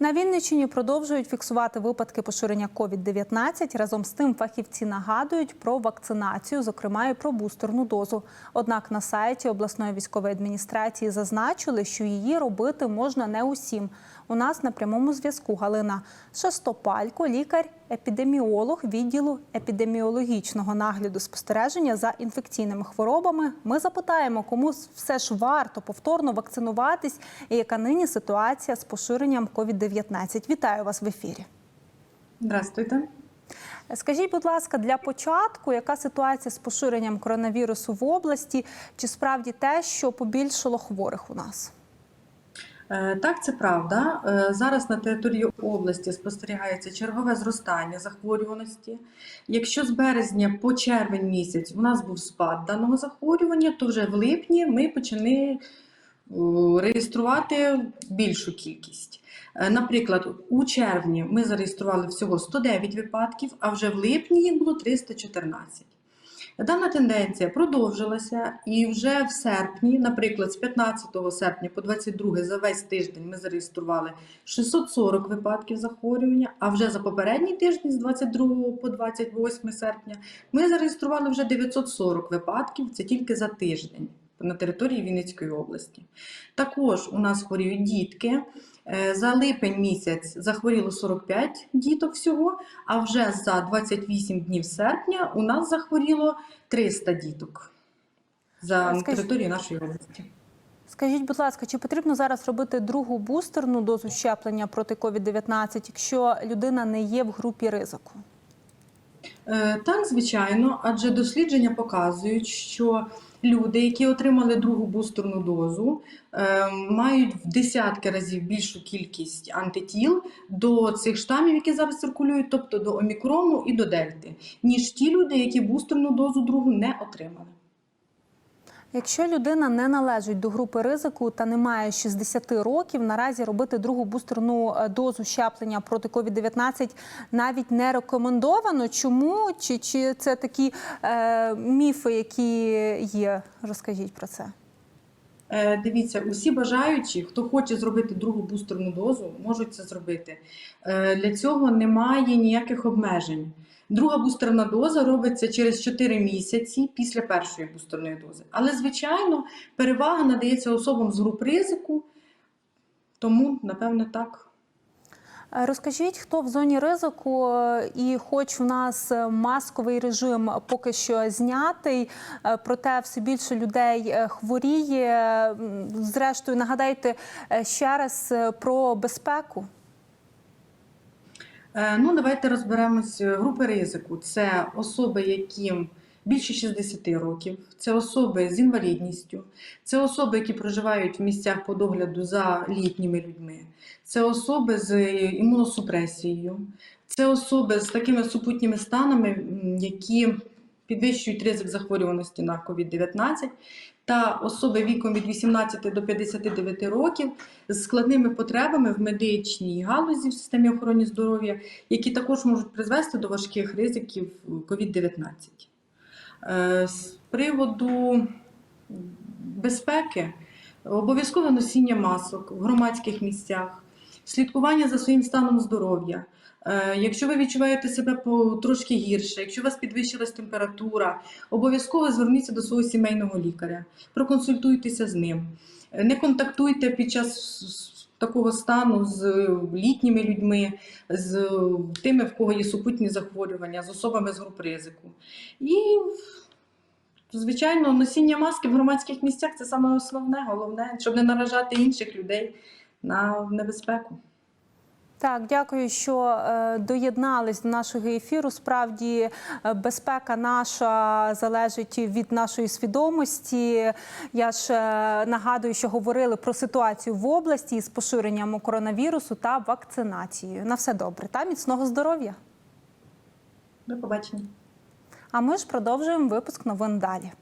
На Вінниччині продовжують фіксувати випадки поширення COVID-19. Разом з тим фахівці нагадують про вакцинацію, зокрема і про бустерну дозу. Однак на сайті обласної військової адміністрації зазначили, що її робити можна не усім. У нас на прямому зв'язку Галина Шастопалько, лікар-епідеміолог відділу епідеміологічного нагляду спостереження за інфекційними хворобами. Ми запитаємо, кому все ж варто повторно вакцинуватись і яка нині ситуація з поширенням COVID-19. Вітаю вас в ефірі. Здравствуйте. Скажіть, будь ласка, для початку, яка ситуація з поширенням коронавірусу в області? Чи справді те, що побільшало хворих у нас? Е, Так, це правда. Е, Зараз на території області спостерігається чергове зростання захворюваності. Якщо з березня по червень місяць у нас був спад даного захворювання, то вже в липні ми почали реєструвати більшу кількість. Е, Наприклад, у червні ми зареєстрували всього 109 випадків, а вже в липні їх було 314. Дана тенденція продовжилася, і вже в серпні, наприклад, з 15 серпня по 22 за весь тиждень ми зареєстрували 640 випадків захворювання. А вже за попередній тиждень, з 22 по 28 серпня, ми зареєстрували вже 940 випадків. Це тільки за тиждень на території Вінницької області. Також у нас хворіють дітки. Е, За липень місяць захворіло 45 діток всього, а вже за 28 днів серпня у нас захворіло 300 діток за Скажіть- територією нашої області. Скажіть, будь ласка, чи потрібно зараз робити другу бустерну дозу щеплення проти COVID-19, якщо людина не є в групі ризику? Е, Так, звичайно, адже дослідження показують, що люди, які отримали другу бустерну дозу, е, мають в десятки разів більшу кількість антитіл до цих штамів, які зараз циркулюють, тобто до омікрону і до дельти, ніж ті люди, які бустерну дозу другу не отримали. Якщо людина не належить до групи ризику та не має 60 років, наразі робити другу бустерну е, дозу щеплення проти COVID-19 навіть не рекомендовано. Чому? Чи, чи це такі е, міфи, які є? Розкажіть про це. Е, Дивіться, усі бажаючі, хто хоче зробити другу бустерну дозу, можуть це зробити. Е, Для цього немає ніяких обмежень. Друга бустерна доза робиться через 4 місяці після першої бустерної дози. Але, звичайно, перевага надається особам з груп ризику, тому, напевне, так. Е, Розкажіть, хто в зоні ризику, е, і хоч у нас е, масковий режим поки що знятий, проте все більше людей хворіє. Зрештою, нагадайте ще раз про безпеку. Е, Ну, давайте розберемось. Групи ризику це особи, яким більше 60 років, це особи з інвалідністю, це особи, які проживають в місцях по догляду за літніми людьми, це особи з імуносупресією, це особи з такими супутніми станами, які підвищують ризик захворюваності на COVID-19, та особи віком від 18 до 59 років з складними потребами в медичній галузі в системі охорони здоров'я, які також можуть призвести до важких ризиків COVID-19. Е, З приводу безпеки, обов'язкове носіння масок в громадських місцях, слідкування за своїм станом здоров'я. Е, Якщо ви відчуваєте себе трошки гірше, якщо у вас підвищилась температура, обов'язково зверніться до свого сімейного лікаря, проконсультуйтеся з ним. Е, Не контактуйте під час такого стану з літніми людьми, з тими, в кого є супутні захворювання, з особами з груп ризику. І, звичайно, носіння маски в громадських місцях це саме основне, головне, щоб не наражати інших людей на небезпеку. Так, дякую, що е, доєднались до нашого ефіру. Справді, е, безпека наша залежить від нашої свідомості. Я ж е, нагадую, що говорили про ситуацію в області з поширенням коронавірусу та вакцинацією. На все добре та міцного здоров'я. До побачення. А ми ж продовжуємо випуск новин далі.